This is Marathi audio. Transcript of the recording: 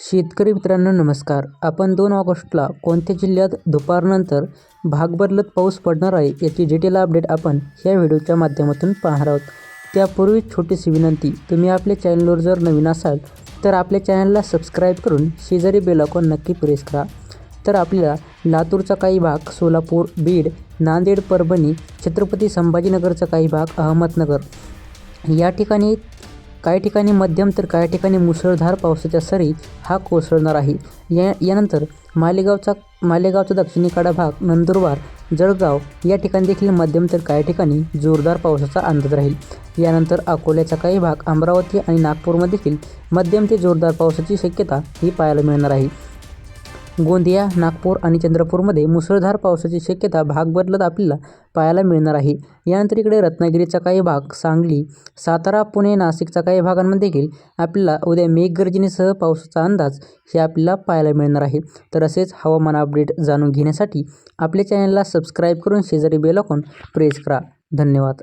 शेतकरी मित्रांनो नमस्कार. आपण दोन ऑगस्टला कोणत्या जिल्ह्यात दुपारनंतर भाग बदलत पाऊस पडणार आहे याची डिटेल अपडेट आपण ह्या व्हिडिओच्या माध्यमातून पाहणार आहोत. त्यापूर्वी छोटीशी विनंती तुम्ही आपल्या चॅनलवर जर नवीन असाल तर आपल्या चॅनलला सबस्क्राईब करून शेजारी बेल नक्की प्रेस करा. तर आपल्याला लातूरचा काही भाग सोलापूर बीड नांदेड परभणी छत्रपती संभाजीनगरचा काही भाग अहमदनगर या ठिकाणी काही ठिकाणी मध्यम तर काही ठिकाणी मुसळधार पावसाच्या सरी हा कोसळणार आहे. या यानंतर मालेगावचा मालेगावचा दक्षिणेकडा भाग नंदुरबार जळगाव या ठिकाणी देखील मध्यम तर काही ठिकाणी जोरदार पावसाचा अंदाज राहील. यानंतर अकोल्याचा काही भाग अमरावती आणि नागपूरमध्ये देखील मध्यम ते जोरदार पावसाची शक्यता ही पाहायला मिळणार आहे. गोंदिया नागपूर आणि चंद्रपूरमध्ये मुसळधार पावसाची शक्यता भाग बदलत आपल्याला पाहायला मिळणार आहे. यानंतर इकडे रत्नागिरीचा काही भाग सांगली सातारा पुणे नाशिकचा काही भागांमध्ये देखील आपल्याला उद्या मेघगर्जनेसह पावसाचा अंदाज हे आपल्याला पाहायला मिळणार आहे. तर असेच हवामान अपडेट जाणून घेण्यासाठी आपल्या चॅनलला सबस्क्राईब करून शेजारी बेल आयकॉन प्रेस करा. धन्यवाद.